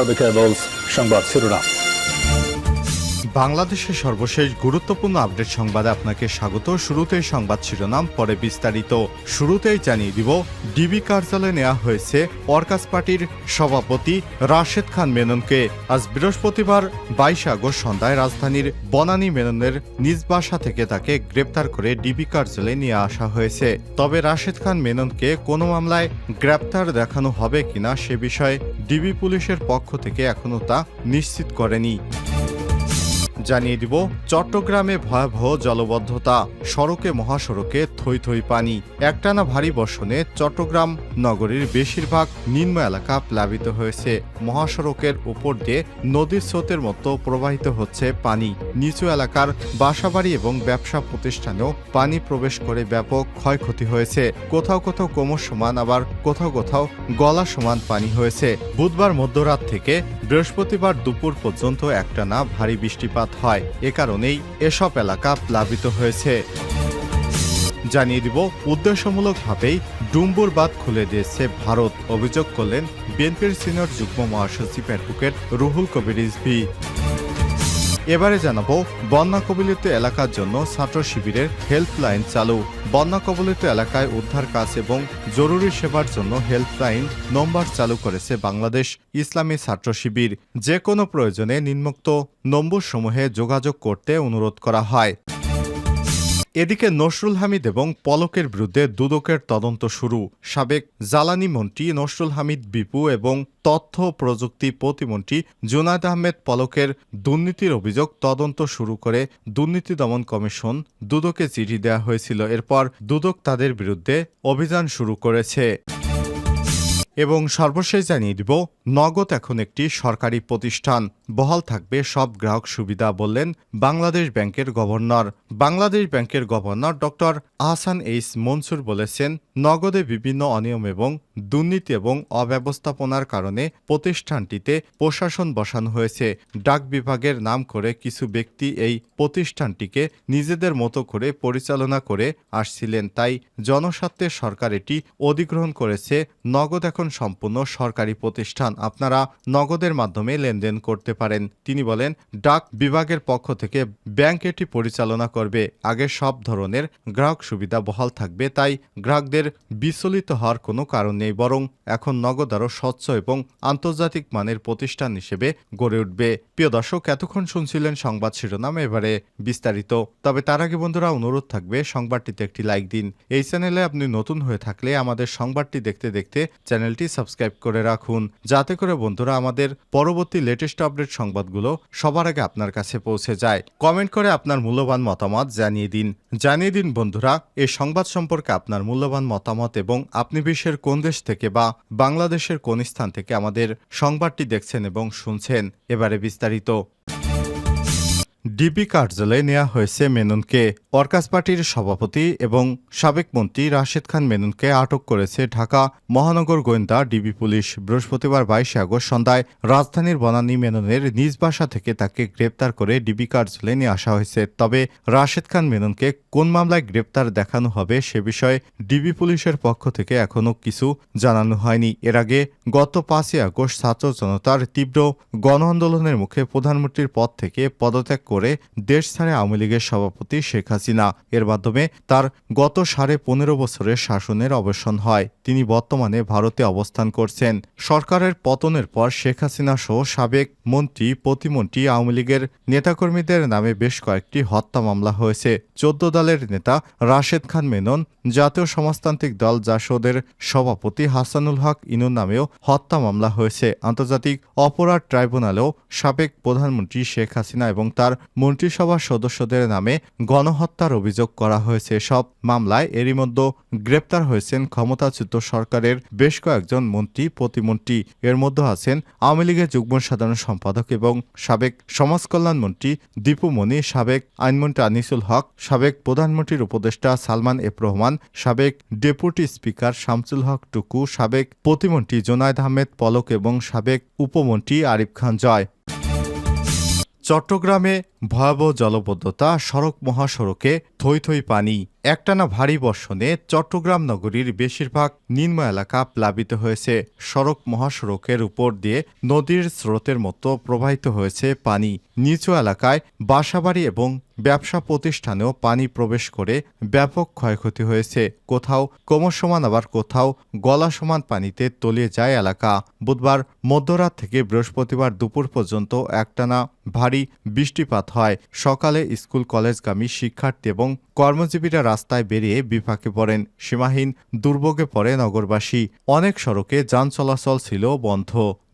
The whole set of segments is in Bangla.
the cables সংবাদ শিরোনাম বাংলাদেশের সর্বশেষ গুরুত্বপূর্ণ আপডেট সংবাদে আপনাকে স্বাগত। শুরুতেই সংবাদ শিরোনাম, পরে বিস্তারিত। শুরুতেই জানিয়ে দিব, ডিবি কার্যালয়ে নেওয়া হয়েছে ওয়ার্কার্স পার্টির সভাপতি রাশেদ খান মেননকে। আজ বৃহস্পতিবার, বাইশে আগস্ট সন্ধ্যায় রাজধানীর বনানী মেননের নিজ বাসা থেকে তাকে গ্রেপ্তার করে ডিবি কার্যালয়ে নিয়ে আসা হয়েছে। তবে রাশেদ খান মেননকে কোনো মামলায় গ্রেপ্তার দেখানো হবে কিনা সে বিষয়ে ডিবি পুলিশের পক্ষ থেকে এখনও তা নিশ্চিত করেনি। জানিয়ে দিব, চট্টগ্রামে ভয়াবহ জলবদ্ধতা, সড়কে মহাসড়কে থই থই পানি, একটানা ভারী বর্ষণে চট্টগ্রাম নগরীর বেশিরভাগ নিম্ন এলাকা প্লাবিত হয়েছে। মহাসড়কের উপর দিয়ে নদীর স্রোতের মতো প্রবাহিত হচ্ছে পানি। নিচু এলাকার বাসাবাড়ি এবং ব্যবসা প্রতিষ্ঠানেও পানি প্রবেশ করে ব্যাপক ক্ষয়ক্ষতি হয়েছে। কোথাও কোথাও কোমর সমান আবার কোথাও কোথাও গলা সমান পানি হয়েছে। বুধবার মধ্যরাত থেকে বৃহস্পতিবার দুপুর পর্যন্ত একটানা ভারী বৃষ্টিপাত হয়। এ কারণেই এসব এলাকা প্লাবিত হয়েছে। জানিয়ে দিব, উদ্দেশ্যমূলকভাবেই ডুম্বুর বাঁধ খুলে দিয়েছে ভারত। অভিযোগ করলেন বিএনপির সিনিয়র যুগ্ম মহাসচিব অ্যাডভোকেট রুহুল কবির রিজভি। এবারে জানাব, বন্যা কবলিত এলাকার জন্য ছাত্র শিবিরের হেল্পলাইন চালু। বন্যা কবলিত এলাকায় উদ্ধার কাজ এবং জরুরি সেবার জন্য হেল্পলাইন নম্বর চালু করেছে বাংলাদেশ ইসলামী ছাত্র শিবির। যে কোনো প্রয়োজনে নিম্মোক্ত নম্বর সমূহে যোগাযোগ করতে অনুরোধ করা হয়। এদিকে নসরুল হামিদ এবং পলকের বিরুদ্ধে দুদকের তদন্ত শুরু। সাবেক জ্বালানি মন্ত্রী নসরুল হামিদ বিপু এবং তথ্য প্রযুক্তি প্রতিমন্ত্রী জুনায়দ আহমেদ পলকের দুর্নীতির অভিযোগ তদন্ত শুরু করে দুর্নীতি দমন কমিশন দুদকে চিঠি দেয়া হয়েছিল। এরপর দুদক তাদের বিরুদ্ধে অভিযান শুরু করেছে। এবং সর্বশেষ জানিয়ে দিব, নগদ এখন একটি সরকারি প্রতিষ্ঠান। বহাল থাকবে সব গ্রাহক সুবিধা বললেন বাংলাদেশ ব্যাংকের গভর্নর। বাংলাদেশ ব্যাংকের governor doctor Ahsan H Mansur বলেছেন নগদে বিভিন্ন অনিয়ম এবং দুর্নীতি এবং অব্যবস্থাপনার কারণে প্রতিষ্ঠানটিতে প্রশাসন বসানো হয়েছে। ডাক বিভাগের নাম করে কিছু ব্যক্তি এই প্রতিষ্ঠানটিকে নিজেদের মতো করে পরিচালনা করে আসছিলেন, তাই জনস্বার্থে সরকার এটি অধিগ্রহণ করেছে। নগদ এখন সম্পূর্ণ সরকারি প্রতিষ্ঠান। আপনারা নগদের মাধ্যমে লেনদেন করতে পারেন। তিনি বলেন, ডাক বিভাগের পক্ষ থেকে ব্যাংক এটি পরিচালনা করবে। আগে সব ধরনের গ্রাহক সুবিধা বহাল থাকবে, তাই গ্রাহকদের বিচলিত হওয়ার কোনো কারণ নেই, বরং এখন নগদ আরও স্বচ্ছ এবং আন্তর্জাতিক মানের প্রতিষ্ঠান হিসেবে গড়ে উঠবে। প্রিয় দর্শক, এতক্ষণ শুনছিলেন সংবাদ শিরোনাম, এবারে বিস্তারিত। তবে তার আগে বন্ধুরা, অনুরোধ থাকবে, সংবাদটিতে একটি লাইক দিন। এই চ্যানেলে আপনি নতুন হয়ে থাকলে আমাদের সংবাদটি দেখতে দেখতে চ্যানেলটি সাবস্ক্রাইব করে রাখুন। যাতে করে বন্ধুরা, আমাদের পরবর্তী লেটেস্ট আপডেট সংবাদগুলো সবার আগে আপনার কাছে পৌঁছে যায়। কমেন্ট করে আপনার মূল্যবান মতামত জানিয়ে দিন। জানিয়ে দিন বন্ধুরা এ সংবাদ সম্পর্কে আপনার মূল্যবান মতামত এবং আপনি বিশ্বের কোন দেশ থেকে বা বাংলাদেশের কোন স্থান থেকে আমাদের সংবাদটি দেখছেন এবং শুনছেন। এবারে বিস্তারিত। ডিবি কার্যালয়ে নেওয়া হয়েছে মেননকে। ওয়ার্কার্স পার্টির সভাপতি এবং সাবেক মন্ত্রী রাশেদ খান মেননকে আটক করেছে ঢাকা মহানগর গোয়েন্দা ডিবি পুলিশ। বৃহস্পতিবার বাইশে আগস্ট সন্ধ্যায় রাজধানীর বনানী মেননের নিজ বাসা থেকে তাকে গ্রেপ্তার করে ডিবি কার্যালয়ে নিয়ে আসা হয়েছে। তবে রাশেদ খান মেননকে কোন মামলায় গ্রেপ্তার দেখানো হবে সে বিষয়ে ডিবি পুলিশের পক্ষ থেকে এখনও কিছু জানানো হয়নি। এর আগে গত পাঁচই আগস্ট ছাত্র জনতার তীব্র গণ আন্দোলনের মুখে প্রধানমন্ত্রীর পদ থেকে পদত্যাগ করে দেশ ছাড়ে আওয়ামী লীগের সভাপতি শেখ হাসিনা। এর মাধ্যমে তার গত সাড়ে পনেরো বছরের শাসনের অবসান হয়। তিনি বর্তমানে ভারতে অবস্থান করছেন। সরকারের পতনের পর শেখ হাসিনা সহ সাবেক মন্ত্রী, প্রতিমন্ত্রী, আওয়ামী লীগের নেতাকর্মীদের নামে বেশ কয়েকটি হত্যা মামলা হয়েছে। চোদ্দ দলের নেতা রাশেদ খান মেনন, জাতীয় সমাজতান্ত্রিক দল জাসদের সভাপতি হাসানুল হক ইনুর নামেও হত্যা মামলা হয়েছে। আন্তর্জাতিক অপরাধ ট্রাইব্যুনালেও সাবেক প্রধানমন্ত্রী শেখ হাসিনা এবং তার মন্ত্রিসভার সদস্যদের নামে গণহত্যার অভিযোগ করা হয়েছে। সব মামলায় এরই মধ্যে গ্রেপ্তার হয়েছেন ক্ষমতাচ্যুত সরকারের বেশ কয়েকজন মন্ত্রী, প্রতিমন্ত্রী। এর মধ্যে আছেন আওয়ামী লীগের যুগ্ম সাধারণ সম্পাদক এবং সাবেক সমাজ কল্যাণ মন্ত্রী দীপু মনি, সাবেক আইনমন্ত্রী আনিসুল হক, সাবেক প্রধানমন্ত্রীর উপদেষ্টা সালমান এফ রহমান, সাবেক ডেপুটি স্পিকার শামসুল হক টুকু, সাবেক প্রতিমন্ত্রী জোনায়দ আহমেদ পলক এবং সাবেক উপমন্ত্রী আরিফ খান জয়। চট্টগ্রামে ভয়াবহ জলবদ্ধতা সড়ক মহাসড়কে থই থই পানি। একটানা ভারী বর্ষণে চট্টগ্রাম নগরীর বেশিরভাগ নিম্ন এলাকা প্লাবিত হয়েছে। সড়ক মহাসড়কের উপর দিয়ে নদীর স্রোতের মতো প্রবাহিত হয়েছে পানি। নিচু এলাকায় বাসাবাড়ি এবং ব্যবসা প্রতিষ্ঠানেও পানি প্রবেশ করে ব্যাপক ক্ষয়ক্ষতি হয়েছে। কোথাও কোমর সমান, আবার কোথাও গলা সমান পানিতে তলিয়ে যায় এলাকা। বুধবার মধ্যরাত থেকে বৃহস্পতিবার দুপুর পর্যন্ত একটানা ভারী বৃষ্টিপাত হয়। সকালে স্কুল, কলেজগামী শিক্ষার্থী এবং কর্মজীবীরা রাস্তায় বেরিয়ে বিপাকে পড়েন। সীমাহীন দুর্ভোগে পড়ে নগরবাসী। অনেক সড়কে যান চলাচল ছিল বন্ধ।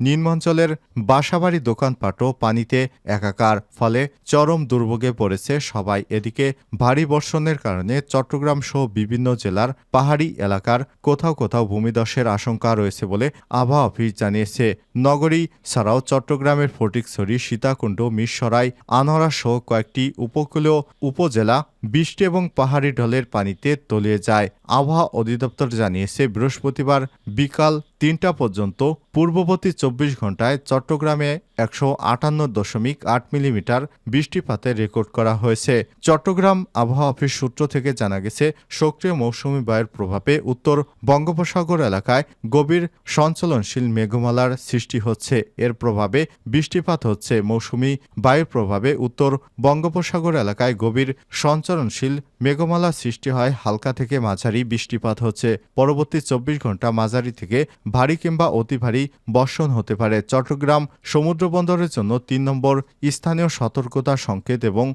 নিম্নাঞ্চলের বাসাবাড়ি দোকানপাটও পানিতে একাকার, ফলে চরম দুর্ভোগে পড়েছে সবাই। এদিকে ভারী বর্ষণের কারণে চট্টগ্রাম সহ বিভিন্ন জেলার পাহাড়ি এলাকার কোথাও কোথাও ভূমিধসের আশঙ্কা রয়েছে বলে আবহাওয়া অফিস জানিয়েছে। নগরী ছাড়াও চট্টগ্রামের ফটিকছড়ি, সীতাকুণ্ড, মিরসরাই আনোয়ারা সহ কয়েকটি উপকূলীয় উপজেলা, বৃষ্টি এবং পাহাড়ি ঢলের পানিতে তলিয়ে যায়। আবহাওয়া অধিদপ্তর জানিয়েছে বৃহস্পতিবার বিকাল তিনটা পর্যন্ত পূর্ববর্তী চব্বিশ ঘন্টায় চট্টগ্রামে একশো আটান্ন দশমিক আট মিলিমিটার বৃষ্টিপাতের রেকর্ড করা হয়েছে। চট্টগ্রাম আবহাওয়া অফিস সূত্র থেকে জানা গেছে, সক্রিয় মৌসুমী বায়ুর প্রভাবে উত্তর বঙ্গোপসাগর এলাকায় গভীর সঞ্চলনশীল মেঘমালার সৃষ্টি হচ্ছে। এর প্রভাবে বৃষ্টিপাত হচ্ছে। মৌসুমী বায়ুর প্রভাবে উত্তর বঙ্গোপসাগর এলাকায় গভীর সঞ্চরণশীল মেঘমালা সৃষ্টি হয়। হালকা থেকে মাঝারি বৃষ্টিপাত হচ্ছে। পরবর্তী চব্বিশ ঘণ্টা মাঝারি থেকে ভারী কিংবা অতি ভারী বর্ষণ হতে পারে। চট্টগ্রাম সমুদ্র বন্দরের জন্য তিন নম্বর, স্থানীয় সতর্কতা সংকেত এবং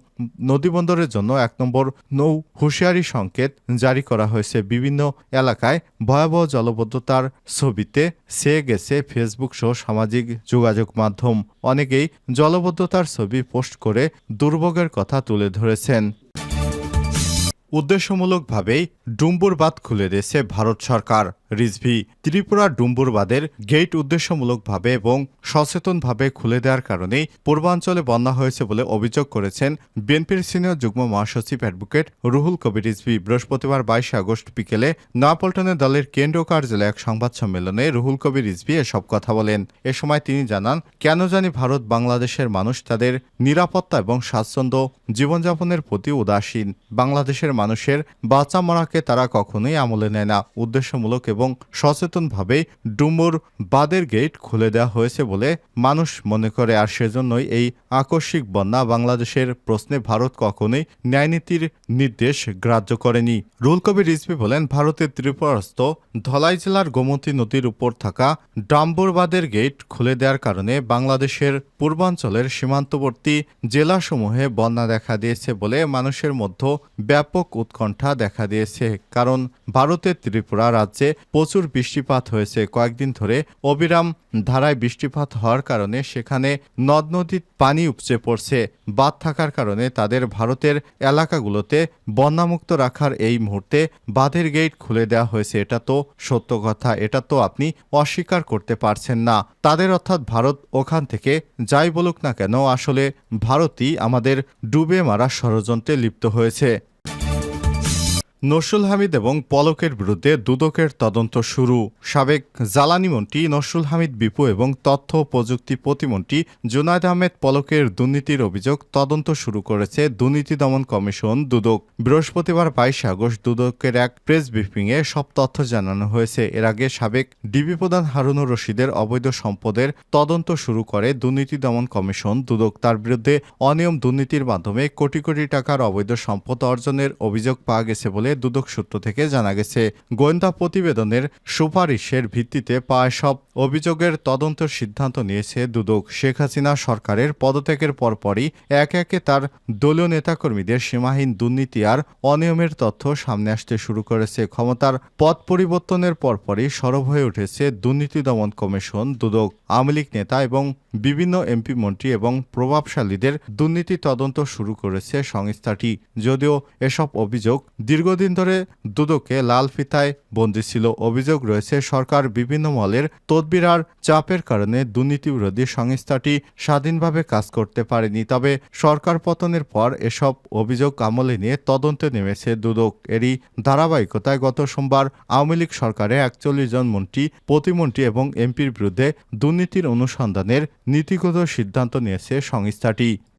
নদীবন্দরের জন্য এক নম্বর নৌ হুঁশিয়ারি সংকেত জারি করা হয়েছে। বিভিন্ন এলাকায় ভয়াবহ জলবদ্ধতার ছবিতে সে গেছে ফেসবুক সহ সামাজিক যোগাযোগ মাধ্যম। অনেকেই জলবদ্ধতার ছবি পোস্ট করে দুর্ভোগের কথা তুলে ধরেছেন। উদ্দেশ্যমূলকভাবেই ডুম্বুর বাঁধ খুলে দিয়েছে ভারত সরকার। রিজভি ত্রিপুরা ডুম্বুরবাদের গেট উদ্দেশ্যমূলকভাবে এবং সচেতনভাবে খুলে দেওয়ার কারণেই পূর্বাঞ্চলে বন্যা হয়েছে বলে অভিযোগ করেছেন বিএনপির সিনিয়র যুগ্ম মহাসচিব অ্যাডভোকেট রুহুল কবির রিজভি। বৃহস্পতিবার বাইশে আগস্ট বিকেলে নয়াপল্টনে দলের কেন্দ্রীয় কার্যালয়ে এক সংবাদ সম্মেলনে রুহুল কবির রিজভি এসব কথা বলেন। এ সময় তিনি জানান, কেন জানি ভারত বাংলাদেশের মানুষ তাদের নিরাপত্তা এবং স্বাচ্ছন্দ্য জীবনযাপনের প্রতি উদাসীন। বাংলাদেশের মানুষের বাঁচা মরাকে তারা কখনোই আমলে নেয় না। উদ্দেশ্যমূলক এবং সচেতনভাবে ডুমুর বাদের গেট খুলে দেওয়া হয়েছে বলে মানুষ মনে করে আর সেজন্যই এই আকস্মিক বন্যা বাংলাদেশের প্রশ্নে ভারত কখনোই ন্যায়নীতির নির্দেশ গ্রাহ্য করেনি। রুল কবির রিজভি বলেন, ভারতের ত্রিপুরাস্থ ধলাই জেলার গোমতী নদীর উপর থাকা ডাম্বুরবাদের গেট খুলে দেওয়ার কারণে বাংলাদেশের পূর্বাঞ্চলের সীমান্তবর্তী জেলাসমূহে বন্যা দেখা দিয়েছে বলে মানুষের মধ্যে ব্যাপক উৎকণ্ঠা দেখা দিয়েছে। কারণ ভারতের ত্রিপুরা রাজ্যে প্রচুর বৃষ্টিপাত হয়েছে। কয়েকদিন ধরে অবিরাম ধারায় বৃষ্টিপাত হওয়ার কারণে সেখানে নদ নদীর পানি উপচে পড়ছে। বাদ থাকার কারণে তাদের ভারতের এলাকাগুলোতে বন্যামুক্ত রাখার এই মুহূর্তে বাঁধের গেট খুলে দেওয়া হয়েছে। এটা তো সত্য কথা, এটা তো আপনি অস্বীকার করতে পারছেন না। তাদের অর্থাৎ ভারত ওখান থেকে যাই বলুক না কেন, আসলে ভারতই আমাদের ডুবে মারা ষড়যন্ত্রে লিপ্ত হয়েছে। নসরুল হামিদ এবং পলকের বিরুদ্ধে দুদকের তদন্ত শুরু। সাবেক জ্বালানি মন্ত্রী নসরুল হামিদ বিপু এবং তথ্য প্রযুক্তি প্রতিমন্ত্রী জুনায়দ আহমেদ পলকের দুর্নীতির অভিযোগ তদন্ত শুরু করেছে দুর্নীতি দমন কমিশন দুদক। বৃহস্পতিবার বাইশে আগস্ট দুদকের এক প্রেস ব্রিফিংয়ে সব তথ্য জানানো হয়েছে। এর আগে সাবেক ডিবি প্রধান হারুনুর রশিদের অবৈধ সম্পদের তদন্ত শুরু করে দুর্নীতি দমন কমিশন দুদক। তার বিরুদ্ধে অনিয়ম দুর্নীতির মাধ্যমে কোটি কোটি টাকার অবৈধ সম্পদ অর্জনের অভিযোগ পাওয়া গেছে বলে দুদক সূত্র থেকে জানা গেছে, গোয়েন্দা প্রতিবেদনের সুপারিশের ভিত্তিতে পাওয়া সব অভিযোগের তদন্তের সিদ্ধান্ত নিয়েছে দুদক। শেখ হাসিনা সরকারের পদত্যাগের পরপরই একে একে তার দলীয় নেতাকর্মীদের সীমাহীন দুর্নীতি আর অনিয়মের তথ্য সামনে আসতে শুরু করেছে। ক্ষমতার পদ পরিবর্তনের পরপরই সরব হয়ে উঠেছে দুর্নীতি দমন কমিশন দুদক। আওয়ামী লীগ নেতা এবং বিভিন্ন এমপি মন্ত্রী এবং প্রভাবশালীদের দুর্নীতি তদন্ত শুরু করেছে সংস্থাটি। যদিও এসব অভিযোগ দীর্ঘদিন ধরে দুদকে লাল ফিতায় বন্দী ছিল। অভিযোগ রয়েছে, সরকার বিভিন্ন মলের তদবির আর চাপের কারণে দুর্নীতি বিরোধী সংস্থাটি স্বাধীনভাবে কাজ করতে পারেনি। তবে সরকার পতনের পর এসব অভিযোগ আমলে নিয়ে তদন্তে নেমেছে দুদক। এরই ধারাবাহিকতায় গত সোমবার আওয়ামী লীগ সরকারে একচল্লিশ জন মন্ত্রী, প্রতিমন্ত্রী এবং এমপির বিরুদ্ধে দুর্নীতির অনুসন্ধানের নীতিগত সিদ্ধান্ত নিয়েছে সংস্থাটি।